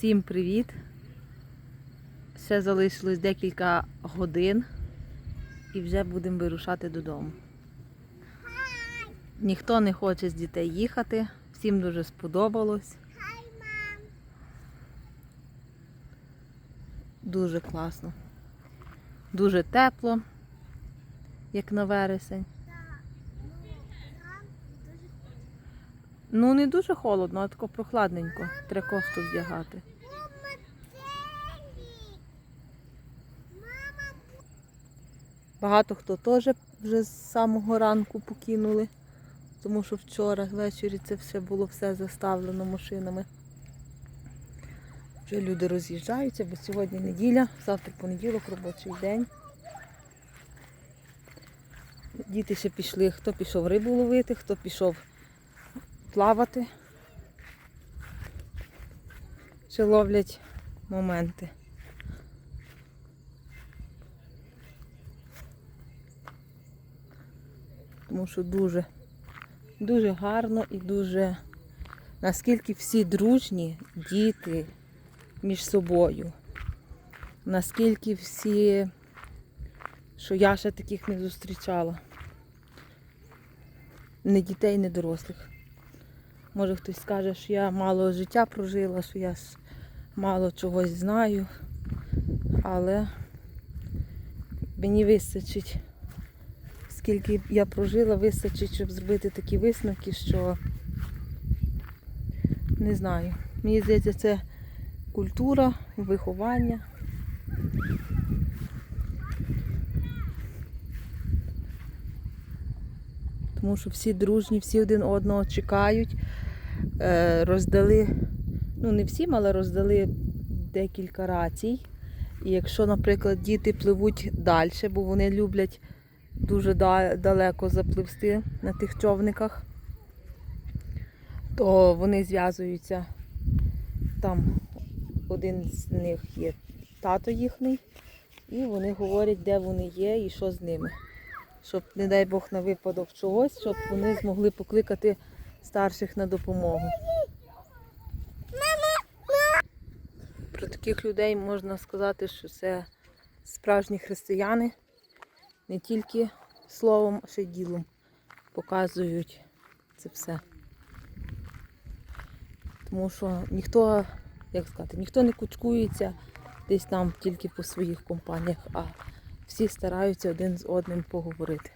Всім привіт! Ще залишилось декілька годин і вже будемо вирушати додому. Ніхто не хоче з дітей їхати, всім дуже сподобалось. Дуже класно. Дуже тепло, як на вересень. Ну, не дуже холодно, а тако прохладненько. Треба кофту вдягати. Багато хто теж вже з самого ранку покинули, тому що вчора ввечері це все було все заставлено машинами. Вже люди роз'їжджаються, бо сьогодні неділя, завтра понеділок, робочий день. Діти ще пішли, хто пішов рибу ловити, хто пішов плавати. Ще ловлять моменти. Тому що дуже, дуже гарно і дуже наскільки всі дружні діти між собою. Наскільки всі, що я ще таких не зустрічала. Не дітей, не дорослих. Може хтось скаже, що я мало життя прожила, що я мало чогось знаю, але мені вистачить, скільки я прожила, вистачить, щоб зробити такі висновки, що не знаю. Мені здається, це культура, виховання. Тому що всі дружні, всі один одного чекають. Е, Роздали, ну не всім, але роздали декілька рацій. І якщо, наприклад, діти пливуть далі, бо вони люблять дуже далеко запливсти на тих човниках, то вони зв'язуються. Там один з них є тато їхній, і вони говорять, де вони є і що з ними. Щоб, не дай Бог, на випадок чогось, щоб вони змогли покликати старших на допомогу. Про таких людей можна сказати, що це справжні християни, не тільки словом, а ще й ділом показують це все. Тому що ніхто, як сказати, ніхто не кучкується десь там тільки по своїх компаніях, а всі стараються один з одним поговорити.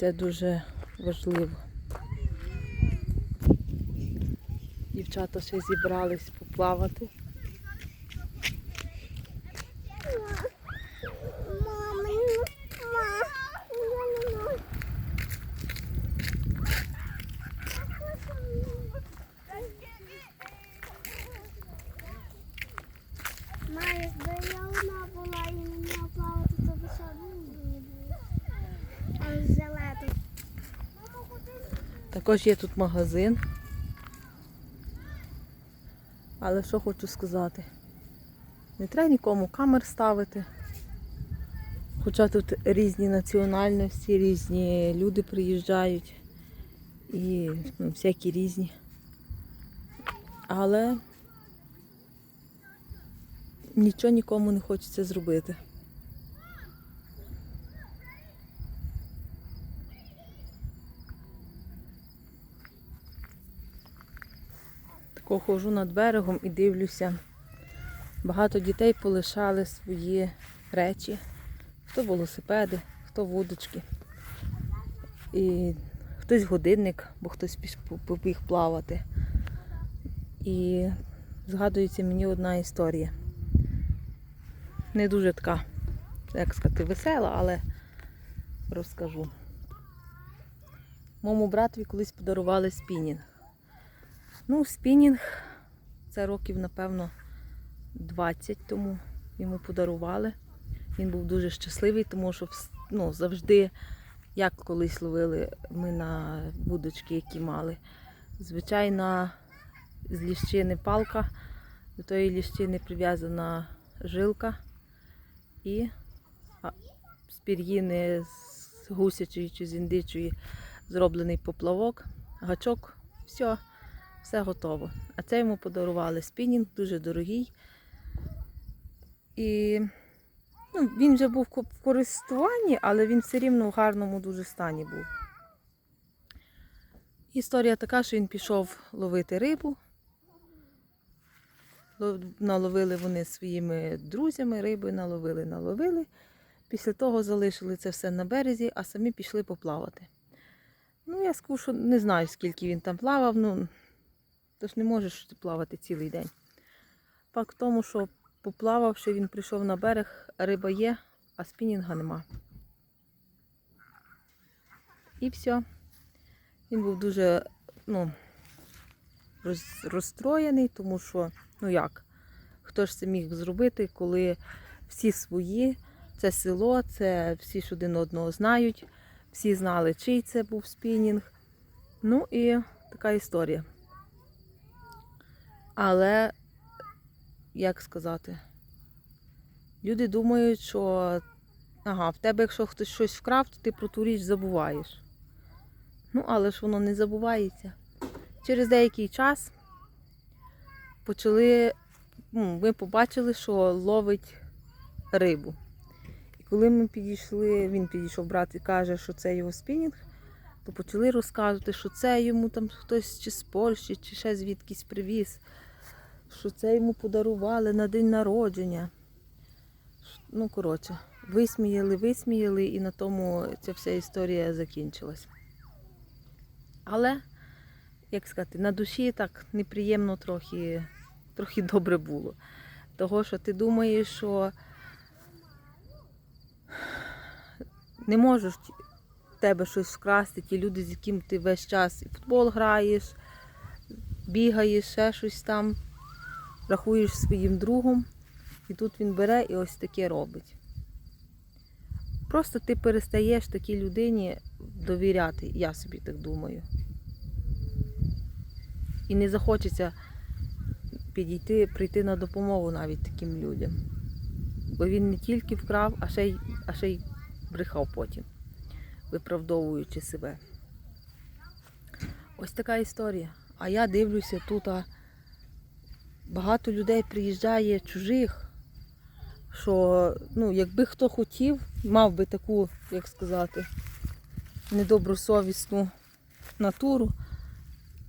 Це дуже важливо. Дівчата ще зібрались поплавати. Якби я була і не плавати, то би все одно не було. А взяла тут. Мама, куди? Також є тут магазин. Але що хочу сказати? Не треба нікому камер ставити. Хоча тут різні національності, різні люди приїжджають і ну, всякі різні. Але нічого нікому не хочеться зробити. Тако ходжу над берегом і дивлюся. Багато дітей полишали свої речі. Хто велосипеди, хто вудочки. І хтось годинник, бо хтось побіг плавати. І згадується мені одна історія. Не дуже така, як сказати, весела, але розкажу. Моєму братові колись подарували спінінг. Ну, спінінг це років, напевно, 20 тому йому подарували. Він був дуже щасливий, тому що ну, завжди, як колись ловили ми на будочки, які мали. Звичайна з ліщини палка, до тої ліщини прив'язана жилка і з пір'їни з гусячої чи з індичої зроблений поплавок, гачок, все. Все готово. А це йому подарували спінінг, дуже дорогий. І ну, він вже був в користуванні, але він все рівно в гарному дуже стані був. Історія така, що він пішов ловити рибу. Наловили вони своїми друзями, риби наловили, наловили. Після того залишили це все на березі, а самі пішли поплавати. Ну, я скажу, що не знаю, скільки він там плавав, ну тож не можеш плавати цілий день. Факт в тому, що поплававши, він прийшов на берег, риба є, а спінінга нема. І все. Він був дуже ну, роз, розстроєний, тому що, ну як, хто ж це міг зробити, коли всі свої, це село, це всі ж один одного знають, всі знали, чий це був спінінг. Ну і така історія. Але, як сказати, люди думають, що ага, в тебе, якщо хтось щось вкрав, то ти про ту річ забуваєш. Ну, але ж воно не забувається. Через деякий час почали, ну, ми побачили, що ловить рибу. І коли ми підійшли, він підійшов брат і каже, що це його спінінг, то почали розказувати, що це йому там хтось чи з Польщі, чи ще звідкись привіз, що це йому подарували на день народження. Ну, коротше, висміяли, висміяли, і на тому ця вся історія закінчилась. Але, як сказати, на душі так неприємно трохи, трохи добре було. Того, що ти думаєш, що не можеш тебе щось вкрасти, ті люди, з яким ти весь час і футбол граєш, бігаєш, ще щось там, рахуєш своїм другом, і тут він бере і ось таке робить. Просто ти перестаєш такій людині довіряти, я собі так думаю. І не захочеться підійти, прийти на допомогу навіть таким людям. Бо він не тільки вкрав, а ще й, а ще й брехав потім, виправдовуючи себе. Ось така історія. А я дивлюся, тут багато людей приїжджає чужих, що ну, якби хто хотів, мав би таку, як сказати, недобросовісну натуру.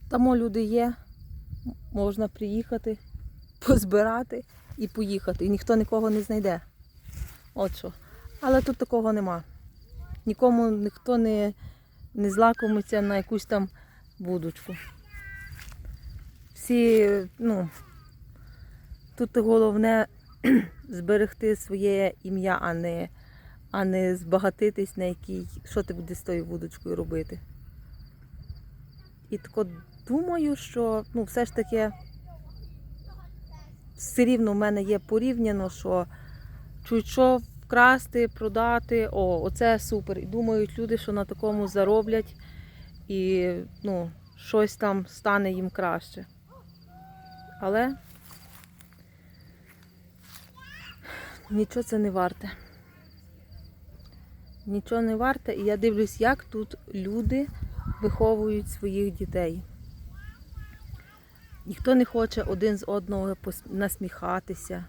Там люди є, можна приїхати, позбирати і поїхати. І ніхто нікого не знайде. От що. Але тут такого нема. Нікому ніхто не, не злакомиться на якусь там будочку. Всі, ну, тут головне зберегти своє ім'я, а не, а не збагатитись на якій, що ти будеш з тою вудочкою робити. І тако думаю, що ну, все ж таки все рівно в мене є порівняно, що чуть вкрасти, продати, о, оце супер. І думають люди, що на такому зароблять і ну, щось там стане їм краще. Але нічого це не варте. Нічого не варте, і я дивлюсь, як тут люди виховують своїх дітей. Ніхто не хоче один з одного насміхатися.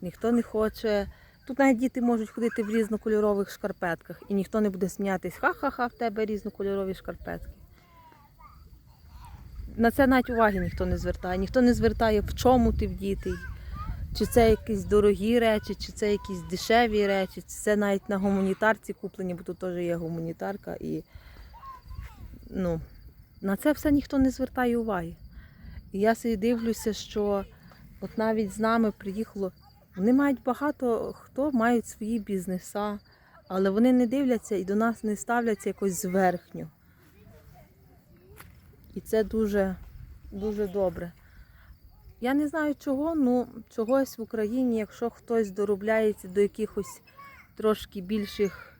Ніхто не хоче. Тут навіть діти можуть ходити в різнокольорових шкарпетках, і ніхто не буде сміятись, ха-ха-ха, в тебе різнокольорові шкарпетки. На це навіть уваги ніхто не звертає. Ніхто не звертає, в чому ти вдітий. Чи це якісь дорогі речі, чи це якісь дешеві речі, чи це навіть на гуманітарці куплені, бо тут теж є гуманітарка. І ну, на це все ніхто не звертає уваги. І я собі дивлюся, що от навіть з нами приїхало. Вони мають багато хто мають свої бізнеса, але вони не дивляться і до нас не ставляться якось зверхньо. І це дуже, дуже добре. Я не знаю чого, ну чогось в Україні, якщо хтось доробляється до якихось трошки більших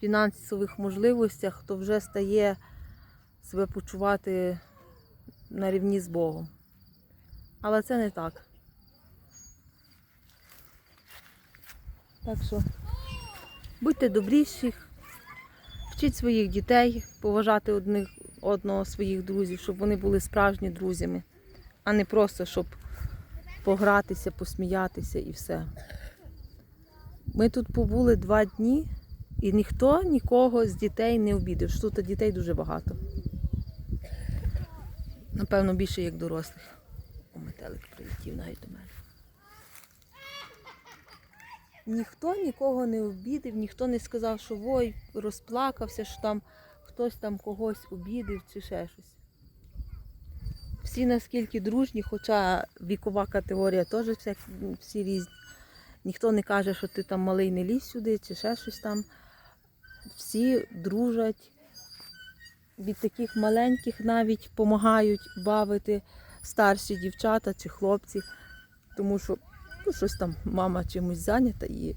фінансових можливостях, то вже стає себе почувати на рівні з Богом. Але це не так. Так що будьте добріші, вчіть своїх дітей поважати одних одного своїх друзів, щоб вони були справжні друзями, а не просто щоб погратися, посміятися і все. Ми тут побули два дні, і ніхто нікого з дітей не обідав. Тут дітей дуже багато. Напевно, більше як дорослих. О, метелик прилетів навіть до мене. Ніхто нікого не обідав, ніхто не сказав, що ой, розплакався, що там хтось там когось обідав чи ще щось. Всі наскільки дружні, хоча вікова категорія теж всяк- всі різні. Ніхто не каже, що ти там малий не лізь сюди, чи ще щось там. Всі дружать. Від таких маленьких навіть допомагають бавити старші дівчата чи хлопці, тому що ну, щось там мама чимось зайнята і